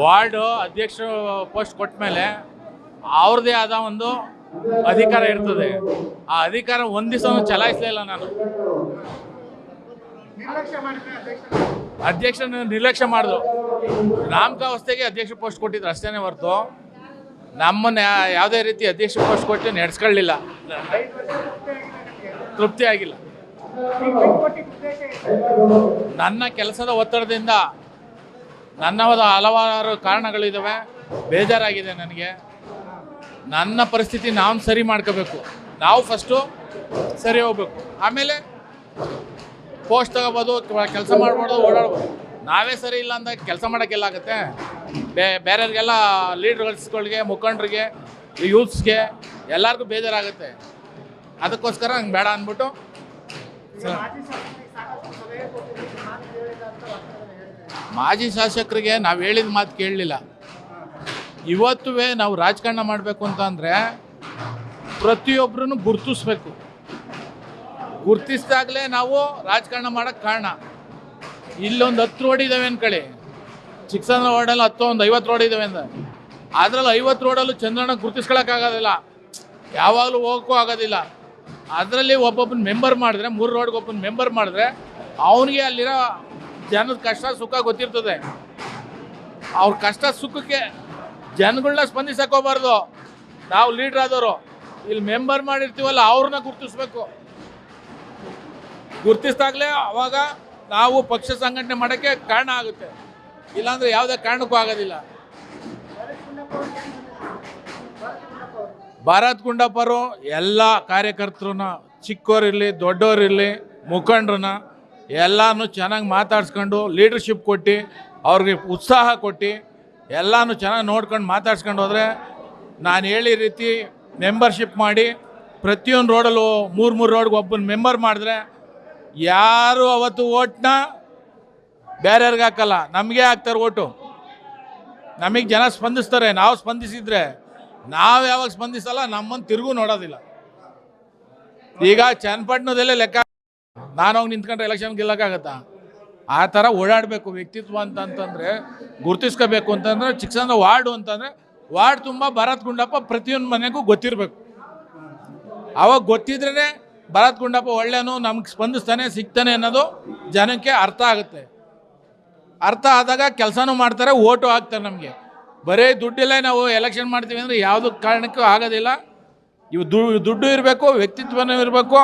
Ward ಅಧ್ಯಕ್ಷರು post ಕೊಟ್ಟ ಮೇಲೆ ಅವ್ರದ್ದೇ ಆದ ಒಂದು ಅಧಿಕಾರ ಇರ್ತದೆ. ಆ ಅಧಿಕಾರ ಒಂದು ದಿವಸ ಚಲಾಯಿಸಲಿಲ್ಲ ನಾನು. ಅಧ್ಯಕ್ಷನ ನಿರ್ಲಕ್ಷ್ಯ ಮಾಡಿದ್ರು ನಾಮಕಾವಸ್ಥೆಗೆ ಅಧ್ಯಕ್ಷ ಪೋಸ್ಟ್ ಕೊಟ್ಟಿದ್ರು ಅಷ್ಟೇ ಹೊರತು. ನಮ್ಮನ್ನ ಯಾವುದೇ ರೀತಿ ಅಧ್ಯಕ್ಷ ಪೋಸ್ಟ್ ಕೊಟ್ಟು ನಡೆಸ್ಕೊಳ್ಳಿಲ್ಲ. ತೃಪ್ತಿ ಆಗಿಲ್ಲ. ನನ್ನ ಕೆಲಸದ ಒತ್ತಡದಿಂದ ನನ್ನವಾದ ಹಲವಾರು ಕಾರಣಗಳಿದ್ದಾವೆ ಬೇಜಾರಾಗಿದೆ ನನಗೆ. ನನ್ನ ಪರಿಸ್ಥಿತಿ ನಾವು ಸರಿ ಮಾಡ್ಕೋಬೇಕು. ನಾವು ಫಸ್ಟು ಸರಿ ಹೋಗ್ಬೇಕು. ಆಮೇಲೆ ಪೋಸ್ಟ್ ತಗೋಬೋದು ಕೆಲಸ ಮಾಡ್ಬೋದು, ಓಡಾಡ್ಬೋದು. ನಾವೇ ಸರಿ ಇಲ್ಲ ಅಂದಾಗ ಕೆಲಸ ಮಾಡೋಕ್ಕೆಲ್ಲ ಆಗುತ್ತೆ ಬೇ, ಬೇರೆಯವ್ರಿಗೆಲ್ಲ ಲೀಡರ್ಸ್ಗಳಿಗೆ, ಮುಖಂಡರಿಗೆ ಯೂತ್ಸ್ಗೆ ಎಲ್ಲರಿಗೂ ಬೇಜಾರಾಗುತ್ತೆ. ಅದಕ್ಕೋಸ್ಕರ ಹಂಗೆ ಬೇಡ ಅಂದ್ಬಿಟ್ಟು. ಮಾಜಿ ಶಾಸಕರಿಗೆ ನಾವು ಹೇಳಿದ ಮಾತು ಕೇಳಲಿಲ್ಲ. ಇವತ್ತೂ ನಾವು ರಾಜಕಾರಣ ಮಾಡಬೇಕು ಅಂತಂದರೆ ಪ್ರತಿಯೊಬ್ಬರನ್ನು ಗುರ್ತಿಸ್ಬೇಕು. ಗುರುತಿಸಿದಾಗಲೇ ನಾವು ರಾಜಕಾರಣ ಮಾಡೋಕ್ಕೆ ಕಾರಣ. ಇಲ್ಲೊಂದು ಹತ್ತು ರೋಡ್ ಇದ್ದಾವೆ ಅನ್ಕೊಳ್ಳಿ ಚಿಕ್ಕಸಂದ್ರ ರೋಡಲ್ಲಿ ಹತ್ತು ಒಂದು ಐವತ್ತು ರೋಡ್ ಇದ್ದಾವೆ ಅಂದ. ಅದರಲ್ಲಿ ಐವತ್ತು ರೋಡಲ್ಲೂ ಚಂದ್ರಣ್ಣ ಗುರ್ತಿಸ್ಕೊಳಕ್ಕಾಗೋದಿಲ್ಲ ಯಾವಾಗಲೂ ಹೋಗೋಕ್ಕೂ ಆಗೋದಿಲ್ಲ. ಅದರಲ್ಲಿ ಒಬ್ಬೊಬ್ಬನ ಮೆಂಬರ್ ಮಾಡಿದ್ರೆ, ಮೂರು ರೋಡ್ಗೆ ಒಬ್ಬನ ಮೆಂಬರ್ ಮಾಡಿದ್ರೆ, ಅವನಿಗೆ ಅಲ್ಲಿರೋ ಜನದ ಕಷ್ಟ ಸುಖ ಗೊತ್ತಿರ್ತದೆ. ಅವ್ರ ಕಷ್ಟ ಸುಖಕ್ಕೆ ಜನಗಳನ್ನ ಸ್ಪಂದಿಸಕ್ ಹೋಗ್ಬಾರ್ದು ನಾವು ಲೀಡರ್ ಆದವರು. ಇಲ್ಲಿ ಮೆಂಬರ್ ಮಾಡಿರ್ತೀವಲ್ಲ, ಅವ್ರನ್ನ ಗುರ್ತಿಸ್ಬೇಕು. ಗುರ್ತಿಸ್ದಾಗಲೇ ಅವಾಗ ನಾವು ಪಕ್ಷ ಸಂಘಟನೆ ಮಾಡೋಕ್ಕೆ ಕಾರಣ ಆಗುತ್ತೆ. ಇಲ್ಲಾಂದರೆ ಯಾವುದೇ ಕಾರಣಕ್ಕೂ ಆಗೋದಿಲ್ಲ. ಭಾರತ್ ಗುಂಡಪ್ಪರು ಎಲ್ಲ ಕಾರ್ಯಕರ್ತರನ್ನ ಚಿಕ್ಕವರಿರಲಿ ದೊಡ್ಡವರಿರಲಿ ಮುಖಂಡ್ರನ್ನ ಎಲ್ಲನೂ ಚೆನ್ನಾಗಿ ಮಾತಾಡ್ಸ್ಕೊಂಡು ಲೀಡರ್ಶಿಪ್ ಕೊಟ್ಟು, ಅವ್ರಿಗೆ ಉತ್ಸಾಹ ಕೊಟ್ಟು, ಎಲ್ಲನೂ ಚೆನ್ನಾಗಿ ನೋಡ್ಕೊಂಡು ಮಾತಾಡ್ಸ್ಕೊಂಡು ಹೋದರೆ ನಾನು ಹೇಳಿ ರೀತಿ ಮೆಂಬರ್ಶಿಪ್ ಮಾಡಿ, ಪ್ರತಿಯೊಂದು ರೋಡಲ್ಲೂ ಮೂರು ಮೂರು ರೋಡ್ಗೆ ಒಬ್ಬನ ಮೆಂಬರ್ ಮಾಡಿದ್ರೆ ಯಾರು ಅವತ್ತು ಓಟ್ನ ಬೇರೆಯವ್ರಿಗೆ ಹಾಕಲ್ಲ, ನಮಗೆ ಹಾಕ್ತಾರೆ ಓಟು ನಮಗೆ ಜನ ಸ್ಪಂದಿಸ್ತಾರೆ, ನಾವು ಸ್ಪಂದಿಸಿದ್ರೆ, ನಾವು ಯಾವಾಗ ಸ್ಪಂದಿಸಲ್ಲ ನಮ್ಮನ್ನು ತಿರುಗೂ ನೋಡೋದಿಲ್ಲ. ಈಗ ಚನ್ನಪಟ್ಟಣದಲ್ಲೇ ಲೆಕ್ಕ ನಾನು ಹೋಗಿ ನಿಂತ್ಕೊಂಡ್ರೆ ಎಲೆಕ್ಷನ್ ಗೆಲ್ಲಕ್ಕಾಗತ್ತಾ? ಆ ಥರ ಓಡಾಡಬೇಕು. ವ್ಯಕ್ತಿತ್ವ ಅಂತಂತಂದರೆ ಗುರ್ತಿಸ್ಕೋಬೇಕು ಅಂತಂದ್ರೆ, ಚಿಕ್ಕಸಂದ್ರ ವಾರ್ಡು ಅಂತಂದರೆ, ವಾರ್ಡ್ ತುಂಬ ಭರತ್ ಗುಂಡಪ್ಪ ಪ್ರತಿಯೊಂದು ಮನೆಗೂ ಗೊತ್ತಿರಬೇಕು. ಅವಾಗ ಗೊತ್ತಿದ್ರೇ ಭರತ್ ಗುಂಡಪ್ಪ ಒಳ್ಳೆಯನು ನಮ್ಗೆ ಸ್ಪಂದಿಸ್ತಾನೆ, ಸಿಗ್ತಾನೆ ಅನ್ನೋದು ಜನಕ್ಕೆ ಅರ್ಥ ಆಗುತ್ತೆ. ಅರ್ಥ ಆದಾಗ ಕೆಲಸನೂ ಮಾಡ್ತಾರೆ, ಓಟು ಹಾಕ್ತಾರೆ ನಮಗೆ. ಬರೀ ದುಡ್ಡಿಲ್ಲ ನಾವು ಎಲೆಕ್ಷನ್ ಮಾಡ್ತೀವಿ ಅಂದರೆ ಯಾವುದೂ ಕಾರಣಕ್ಕೂ ಆಗೋದಿಲ್ಲ. ಇವು ದುಡ್ಡು ಇರಬೇಕು, ವ್ಯಕ್ತಿತ್ವನೂ ಇರಬೇಕು.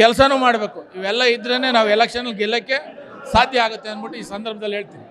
ಕೆಲಸನೂ ಮಾಡಬೇಕು. ಇವೆಲ್ಲ ಇದ್ರೇ ನಾವು ಎಲೆಕ್ಷನ್ ಗೆಲ್ಲಕ್ಕೆ ಸಾಧ್ಯ ಆಗುತ್ತೆ ಅಂದ್ಬಿಟ್ಟು ಈ ಸಂದರ್ಭದಲ್ಲಿ ಹೇಳ್ತೀನಿ.